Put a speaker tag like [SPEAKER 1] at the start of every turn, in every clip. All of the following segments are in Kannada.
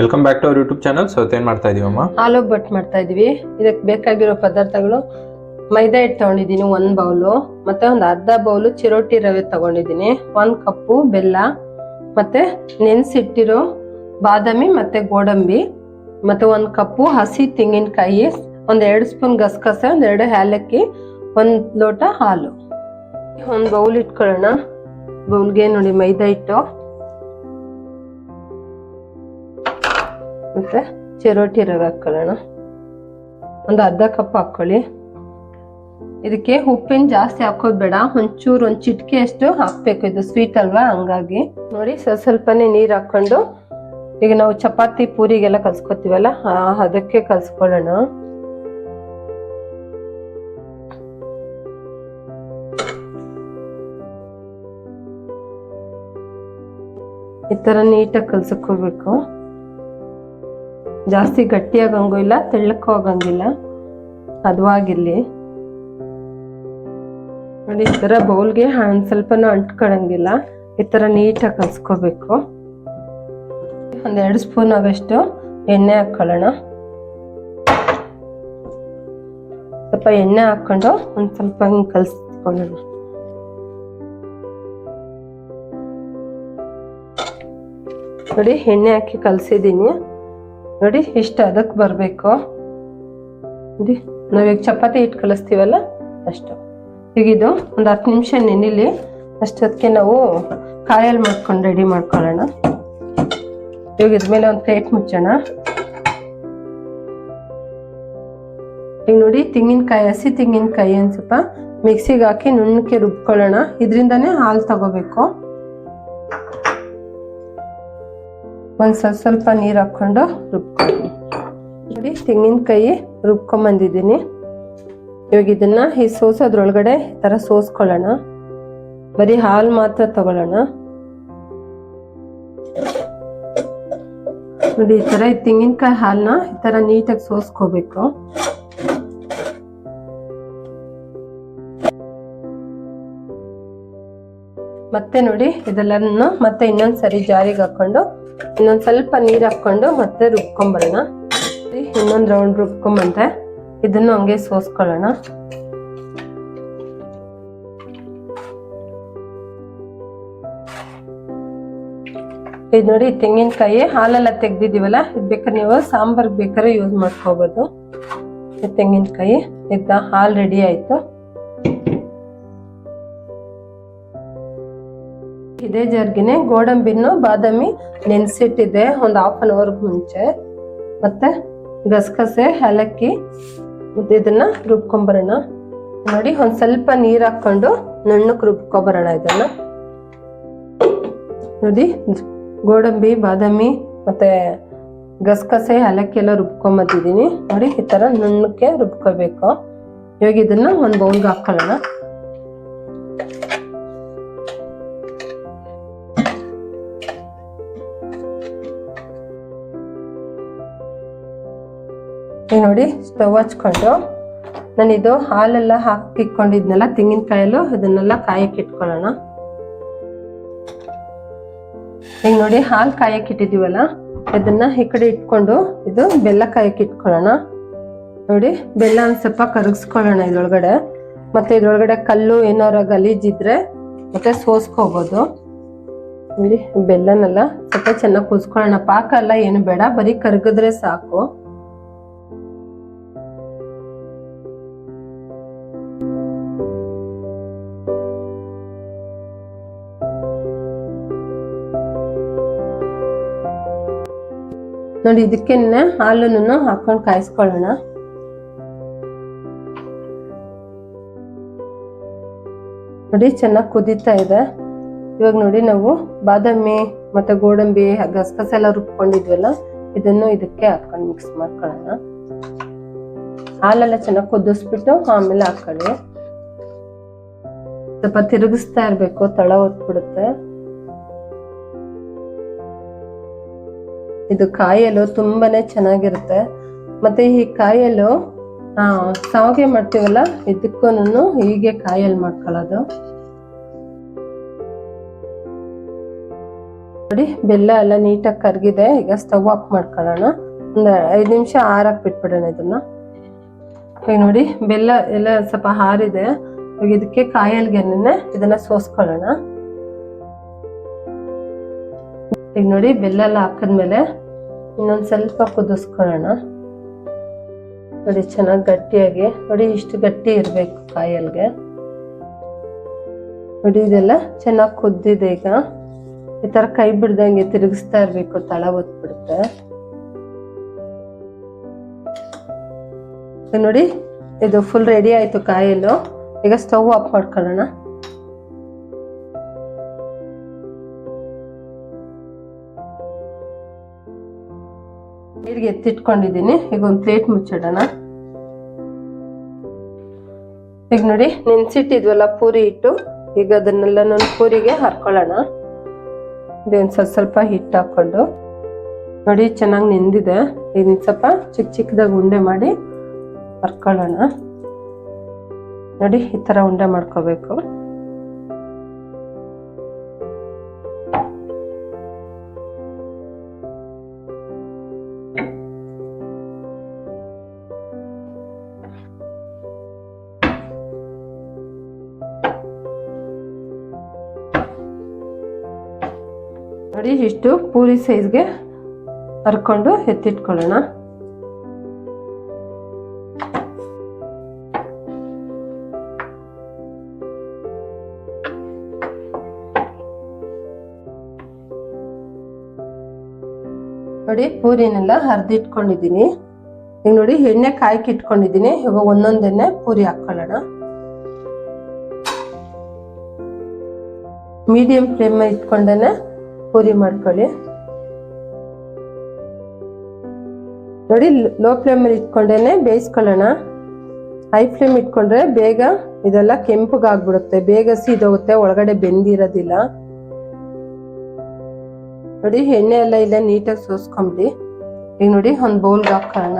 [SPEAKER 1] Welcome back to our YouTube channel so ಏನ್ ಮಾಡ್ತಾ ಇದೀವಮ್ಮ?
[SPEAKER 2] ಆಲೂ ಬಟ್ ಮಾಡ್ತಾ ಇದೀವಿ. ಇದಕ್ಕೆ ಬೇಕಾಗಿರೋ ಪದಾರ್ಥಗಳು ಮೈದಾ ಹಿಟ್ಟು ತಗೊಂಡಿದ್ದೀನಿ, ಒಂದ್ ಬೌಲು. ಮತ್ತೆ ಒಂದು ಅರ್ಧ ಬೌಲು ಚಿರೋಟಿ ರವೆ ತಗೊಂಡಿದ್ದೀನಿ. ಒಂದ್ ಕಪ್ಪು ಬೆಲ್ಲ, ಮತ್ತೆ ನೆನ್ಸಿಟ್ಟಿರೋ ಬಾದಾಮಿ ಮತ್ತೆ ಗೋಡಂಬಿ, ಮತ್ತೆ ಒಂದ್ ಕಪ್ಪು ಹಸಿ ತೆಂಗಿನಕಾಯಿ, ಒಂದ್ ಎರಡು ಸ್ಪೂನ್ ಗಸಗಸೆ, ಒಂದ್ ಎರಡು ಏಲಕ್ಕಿ, ಒಂದ್ ಲೋಟ ಹಾಲು. ಒಂದ್ ಬೌಲ್ ಇಟ್ಕೊಳ್ಳೋಣ. ಬೌಲ್ಗೆ ನೋಡಿ ಮೈದಾ ಹಿಟ್ಟು. ಮತ್ತೆ ಚಿರೋಟಿ ರವೆ ಹಾಕೊಳ್ಳೋಣ. ಒಂದು ಅರ್ಧ ಕಪ್ ಹಾಕೊಳ್ಳಿ. ಇದಕ್ಕೆ ಉಪ್ಪಿನ ಜಾಸ್ತಿ ಹಾಕೋದು ಬೇಡ. ಒಂಚೂರು, ಒಂದು ಚಿಟಿಕೆ ಅಷ್ಟು ಹಾಕ್ಬೇಕು. ಇದು ಸ್ವೀಟ್ ಅಲ್ವಾ? ಹಂಗಾಗಿ. ನೋಡಿ ಸ್ವಲ್ಪ ಸ್ವಲ್ಪನೇ ನೀರು ಹಾಕೊಂಡು ಈಗ ನಾವು ಚಪಾತಿ ಪೂರಿಗೆಲ್ಲ ಕಲ್ಸ್ಕೊತೀವಲ್ಲ ಅದಕ್ಕೆ ಕಲ್ಸ್ಕೊಳ್ಳೋಣ. ಈ ಥರ ನೀಟಾಗಿ ಕಲ್ಸಕ್ಕೋಗ್ಬೇಕು ಜಾಸ್ತಿ ಗಟ್ಟಿಯಾಗಂಗೂ ಇಲ್ಲ ತೆಳ್ಳಕ್ಕೂ ಆಗಂಗಿಲ್ಲ ನೋಡಿ, ಈ ಥರ ಬೌಲ್ಗೆ ಹ್ಯಾಂಡ್ ಸ್ವಲ್ಪನೂ ಅಂಟ್ಕೊಳಂಗಿಲ್ಲ. ಈ ಥರ ನೀಟಾಗಿ ಕಲಿಸ್ಕೋಬೇಕು. ಒಂದು ಎರಡು ಸ್ಪೂನ್ ಆಗಷ್ಟು ಎಣ್ಣೆ ಹಾಕ್ಕೊಳ್ಳೋಣ ಸ್ವಲ್ಪ ಎಣ್ಣೆ ಹಾಕ್ಕೊಂಡು ಒಂದು ಸ್ವಲ್ಪ ಹಿಂಗೆ ಕಲಿಸ್ಕೊಳ್ಳೋಣ. ನೋಡಿ, ಎಣ್ಣೆ ಹಾಕಿ ಕಲ್ಸಿದ್ದೀನಿ. ನೋಡಿ ಇಷ್ಟು ಅದಕ್ಕೆ ಬರಬೇಕು? ನೋಡಿ ನಾವೀಗ ಚಪಾತಿ ಹಿಟ್ಟು ಕಲಿಸ್ತೀವಲ್ಲ? ಅಷ್ಟು. ಈಗ ಇದು ಒಂದು ಹತ್ತು ನಿಮಿಷ ನೆನಿಲಿ, ಅಷ್ಟೊತ್ತಿಗೆ ನಾವು ಕಾಯಲ್ಲಿ ಮಾಡ್ಕೊಂಡು ರೆಡಿ ಮಾಡ್ಕೊಳ್ಳೋಣ. ಇವಾಗ ಇದ್ಮೇಲೆ ಒಂದು ಪ್ಲೇಟ್ ಮುಚ್ಚೋಣ. ಈಗ ನೋಡಿ, ತೆಂಗಿನಕಾಯಿ, ಹಸಿ ತೆಂಗಿನಕಾಯಿ ಒಂದು ಮಿಕ್ಸಿಗೆ ಹಾಕಿ ನುಣ್ಣಕ್ಕೆ ರುಬ್ಕೊಳ್ಳೋಣ. ಇದರಿಂದನೇ ಹಾಲು ತಗೋಬೇಕು. ಒಂದ್ ಸ್ವಲ್ಪ ಸ್ವಲ್ಪ ನೀರು ಹಾಕೊಂಡು ರುಬ್ಕೊಂಡು ನೋಡಿ, ತೆಂಗಿನಕಾಯಿ ರುಬ್ಕೊಂಬಂದಿದ್ದೀನಿ. ಇವಾಗ ಇದನ್ನ ಈ ಸೋಸೋದ್ರೊಳಗಡೆ ಈ ಥರ ಸೋಸ್ಕೊಳ್ಳೋಣ. ಬರೀ ಹಾಲು ಮಾತ್ರ ತಗೊಳ್ಳೋಣ. ನೋಡಿ, ಈ ಥರ ಈ ತೆಂಗಿನಕಾಯಿ ಹಾಲನ್ನ ಈ ಥರ ನೀಟಾಗಿ ಸೋಸ್ಕೋಬೇಕು. ಮತ್ತೆ ನೋಡಿ ಇದೆಲ್ಲನೂ ಮತ್ತೆ ಇನ್ನೊಂದು ಸರಿ ಜಾರಿಗೆ ಹಾಕೊಂಡು, ಇನ್ನೊಂದು ಸ್ವಲ್ಪ ನೀರು ಹಾಕೊಂಡು ಮತ್ತೆ ರುಬ್ಕೊಂಬರೋಣ. ಇನ್ನೊಂದು ರೌಂಡ್ ರುಬ್ಕೊಂಬಂತೆ. ಇದನ್ನು ಹಂಗೆ ಸೋಸ್ಕೊಳ್ಳೋಣ. ಇದು ನೋಡಿ ತೆಂಗಿನಕಾಯಿ ಹಾಲೆಲ್ಲ ತೆಗ್ದಿದ್ದೀವಲ್ಲ, ಇದು ಬೇಕಾದ್ರೆ ನೀವು ಸಾಂಬಾರ್ಗೆ ಬೇಕಾದ್ರೆ ಯೂಸ್ ಮಾಡ್ಕೋಬೋದು. ತೆಂಗಿನಕಾಯಿ ಇದ್ದ ಹಾಲು ರೆಡಿ ಆಯ್ತು. ಇದೇ ಜರ್ಗಿನೇ ಗೋಡಂಬಿನೂ ಬಾದಾಮಿ ನೆನ್ಸಿಟ್ಟಿದೆ ಒಂದು ಹಾಫ್ ಅನ್ ಅವರ್ ಮುಂಚೆ. ಮತ್ತೆ ಗಸಗಸೆ, ಏಲಕ್ಕಿ ಇದನ್ನ ರುಬ್ಕೊಂಬರೋಣ. ನೋಡಿ, ಒಂದು ಸ್ವಲ್ಪ ನೀರು ಹಾಕೊಂಡು ನುಣ್ಣಕ್ ರುಬ್ಕೊಬರೋಣ ಇದನ್ನ. ನೋಡಿ, ಗೋಡಂಬಿ, ಬಾದಾಮಿ ಮತ್ತೆ ಗಸಗಸೆ, ಏಲಕ್ಕಿ ಎಲ್ಲ ರುಬ್ಕೊಂಬತ್ತಿದೀನಿ ನೋಡಿ, ಈ ತರ ನುಣ್ಣಕ್ಕೆ ರುಬ್ಕೋಬೇಕು. ಇವಾಗ ಇದನ್ನ ಒಂದು ಬೌಲ್ಗೆ ಹಾಕೊಳ್ಳೋಣ. ಈಗ ನೋಡಿ ಸ್ಟವ್ ಹಚ್ಕೊಂಡು ನಾನಿದು ಹಾಲೆಲ್ಲ ಹಾಕಿಕೊಂಡಿದ್ನಲ್ಲ ತೆಂಗಿನಕಾಯಲ್ಲೂ ಇದನ್ನೆಲ್ಲ ಕಾಯಕ್ಕೆ ಇಟ್ಕೊಳ್ಳೋಣ. ಈಗ ನೋಡಿ ಹಾಲು ಕಾಯಕ್ಕೆ ಇಟ್ಟಿದ್ದೀವಲ್ಲ, ಇದನ್ನ ಈ ಕಡೆ ಇಟ್ಕೊಂಡು ಇದು ಬೆಲ್ಲ ಕಾಯಕ್ಕೆ ಇಟ್ಕೊಳ್ಳೋಣ. ನೋಡಿ ಬೆಲ್ಲ ಒಂದು ಸ್ವಲ್ಪ ಕರಗಿಸ್ಕೊಳ್ಳೋಣ ಇದ್ರೊಳಗಡೆ. ಮತ್ತೆ ಇದ್ರೊಳಗಡೆ ಕಲ್ಲು ಏನಾರ ಗಲೀಜಿದ್ರೆ ಮತ್ತೆ ಸೋಸ್ಕೋಬೋದು. ನೋಡಿ ಬೆಲ್ಲನೆಲ್ಲ ಸ್ವಲ್ಪ ಚೆನ್ನಾಗಿ ಕುದಿಸ್ಕೊಳ್ಳೋಣ. ಪಾಕ ಎಲ್ಲ ಏನು ಬೇಡ, ಬರೀ ಕರಗಿದ್ರೆ ಸಾಕು. ನೋಡಿ, ಇದಕ್ಕೆ ಹಾಲನ್ನು ಹಾಕೊಂಡು ಕಾಯಿಸ್ಕೊಳ್ಳೋಣ. ನೋಡಿ, ಚೆನ್ನಾಗಿ ಕುದೀತಾ ಇದೆ. ಇವಾಗ ನೋಡಿ, ನಾವು ಬಾದಾಮಿ ಮತ್ತೆ ಗೋಡಂಬಿ, ಗಸಗಸೆ ಎಲ್ಲ ರುಬ್ಕೊಂಡಿದ್ವಲ್ಲ, ಇದನ್ನು ಇದಕ್ಕೆ ಹಾಕೊಂಡು ಮಿಕ್ಸ್ ಮಾಡ್ಕೊಳ್ಳೋಣ. ಹಾಲೆಲ್ಲ ಚೆನ್ನಾಗಿ ಕುದಿಸ್ಬಿಟ್ಟು ಆಮೇಲೆ ಹಾಕೊಳ್ಳಿ. ಸ್ವಲ್ಪ ತಿರುಗಿಸ್ತಾ ಇರಬೇಕು, ತಳ ಹೊತ್ಬಿಡುತ್ತೆ. ಇದು ಕಾಯಲು ತುಂಬಾನೇ ಚೆನ್ನಾಗಿರುತ್ತೆ. ಮತ್ತೆ ಈ ಕಾಯಲು ಸಾವಿಗೆ ಮಾಡ್ತೀವಲ್ಲ ಇದಕ್ಕೂನು ಹೀಗೆ ಕಾಯಲ್ಲಿ ಮಾಡ್ಕೊಳ್ಳೋದು. ನೋಡಿ, ಬೆಲ್ಲ ಎಲ್ಲ ನೀಟಾಗಿ ಕರಗಿದೆ. ಈಗ ಸ್ಟವ್ ಆಫ್ ಮಾಡ್ಕೊಳ್ಳೋಣ. ಒಂದು ಐದು ನಿಮಿಷ ಆರಕ್ಕೆ ಬಿಟ್ಬಿಡೋಣ ಇದನ್ನ. ಈಗ ನೋಡಿ, ಬೆಲ್ಲ ಎಲ್ಲ ಸ್ವಲ್ಪ ಹಾರಿದೆ. ಇದಕ್ಕೆ ಕಾಯಲ್ಗೆನೆ ಇದನ್ನ ಸೋಸ್ಕೊಳ್ಳೋಣ. ಈಗ ನೋಡಿ ಬೆಲ್ಲ ಎಲ್ಲ ಹಾಕಿದ್ಮೇಲೆ ಇನ್ನೊಂದು ಸ್ವಲ್ಪ ಕುದಿಸ್ಕೊಳ್ಳೋಣ. ನೋಡಿ ಚೆನ್ನಾಗಿ ಗಟ್ಟಿಯಾಗಿ, ನೋಡಿ ಇಷ್ಟು ಗಟ್ಟಿ ಇರಬೇಕು ಕಾಯಲ್ಗೆ. ನೋಡಿ ಇದೆಲ್ಲ ಚೆನ್ನಾಗಿ ಕುದ್ದಿದೆ ಈಗ. ಈ ಥರ ಕೈ ಬಿಡ್ದಂಗೆ ತಿರುಗಿಸ್ತಾ ಇರಬೇಕು, ತಳ ಒತ್ಬಿಡುತ್ತೆ ನೋಡಿ, ಇದು ಫುಲ್ ರೆಡಿ ಆಯಿತು ಕಾಯಲು. ಈಗ ಸ್ಟವ್ ಆಫ್ ಮಾಡ್ಕೊಳ್ಳೋಣ. ನೀರಿಗೆ ಎತ್ತಿಟ್ಕೊಂಡಿದ್ದೀನಿ. ಈಗ ಒಂದು ಪ್ಲೇಟ್ ಮುಚ್ಚಿಡೋಣ. ಈಗ ನೋಡಿ, ನೆನ್ಸಿಟ್ಟಿದ್ವಲ್ಲ ಪೂರಿ ಹಿಟ್ಟು. ಈಗ ಅದನ್ನೆಲ್ಲ ನಾನು ಪೂರಿಗೆ ಹಾಕೊಳ್ಳೋಣ ಸ್ವಲ್ಪ ಸ್ವಲ್ಪ ಹಿಟ್ಟು ಹಾಕೊಂಡು ನೋಡಿ, ಚೆನ್ನಾಗಿ ನೆಂದಿದೆ. ಈಗ ಸ್ವಲ್ಪ ಚಿಕ್ಕ ಚಿಕ್ಕದಾಗಿ ಉಂಡೆ ಮಾಡಿ ಹರ್ಕೊಳ್ಳೋಣ. ನೋಡಿ, ಈ ಥರ ಉಂಡೆ ಮಾಡ್ಕೋಬೇಕು. ನೋಡಿ ಇಷ್ಟು ಪೂರಿ ಸೈಜ್ಗೆ ಹರ್ಕೊಂಡು ಎತ್ತಿಟ್ಕೊಳ್ಳೋಣ. ನೋಡಿ ಪೂರಿನೆಲ್ಲ ಹರಿದಿಟ್ಕೊಂಡಿದ್ದೀನಿ. ಈಗ ನೋಡಿ ಎಣ್ಣೆ ಕಾಯ್ಕೆ ಇಟ್ಕೊಂಡಿದ್ದೀನಿ ಇವಾಗ ಒಂದೊಂದೆಣ್ಣೆ ಪೂರಿ ಹಾಕೊಳ್ಳೋಣ ಮೀಡಿಯಂ ಫ್ಲೇಮ್ ಇಟ್ಕೊಂಡೇನೆ ಪೂರಿ ಮಾಡ್ಕೊಳ್ಳಿ. ನೋಡಿ ಲೋ ಫ್ಲೇಮಲ್ಲಿ ಇಟ್ಕೊಂಡೇನೆ ಬೇಯಿಸ್ಕೊಳ್ಳೋಣ. ಹೈ ಫ್ಲೇಮ್ ಇಟ್ಕೊಂಡ್ರೆ ಬೇಗ ಇದೆಲ್ಲ ಕೆಂಪಗಾಗ್ಬಿಡುತ್ತೆ. ಬೇಗ ಸೀದೋಗುತ್ತೆ, ಒಳಗಡೆ ಬೆಂದಿರೋದಿಲ್ಲ. ನೋಡಿ, ಎಣ್ಣೆ ಎಲ್ಲ ಇಲ್ಲ ನೀಟಾಗಿ ಸೋಸ್ಕೊಂಬಿಡಿ. ಈಗ ನೋಡಿ, ಒಂದು ಬೌಲ್ಗೆ ಹಾಕೋಣ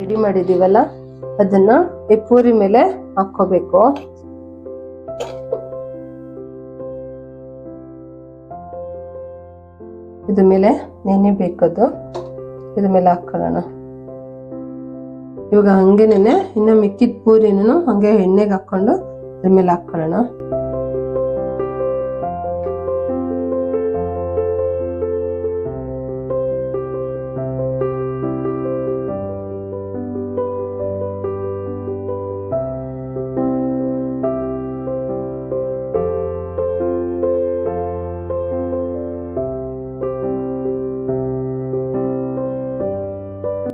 [SPEAKER 2] ರೆಡಿ ಮಾಡಿದೀವಲ್ಲ ಅದನ್ನ ಈ ಪೂರಿ ಮೇಲೆ ಹಾಕೋಬೇಕು ಇದ್ರ ಮೇಲೆ ನೆನೆ ಬೇಕದು. ಇದ್ರ ಮೇಲೆ ಹಾಕೊಳ್ಳೋಣ. ಇವಾಗ ಹಂಗೆನೆ ಇನ್ನು ಮಿಕ್ಕಿದ ಪೂರಿನೂ ಹಂಗೆ ಎಣ್ಣೆಗೆ ಹಾಕೊಂಡು ಇದ್ರ ಮೇಲೆ ಹಾಕೊಳ್ಳೋಣ.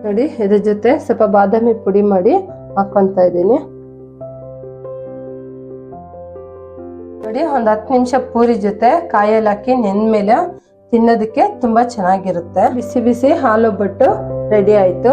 [SPEAKER 2] ನೋಡಿ, ಇದ್ರ ಜೊತೆ ಸ್ವಲ್ಪ ಬಾದಾಮಿ ಪುಡಿ ಮಾಡಿ ಹಾಕೊಂತ ಇದ್ದೀನಿ. ನೋಡಿ, ಒಂದು ಹತ್ತು ನಿಮಿಷ ಪೂರಿ ಜೊತೆ ಕಾಯಲ್ಲಿ ಹಾಕಿ ನೆನ್ಮೇಲೆ ತಿನ್ನೋದಕ್ಕೆ ತುಂಬಾ ಚೆನ್ನಾಗಿರುತ್ತೆ. ಬಿಸಿ ಬಿಸಿ ಹಾಲು ಬಟ್ಟು ರೆಡಿ ಆಯ್ತು.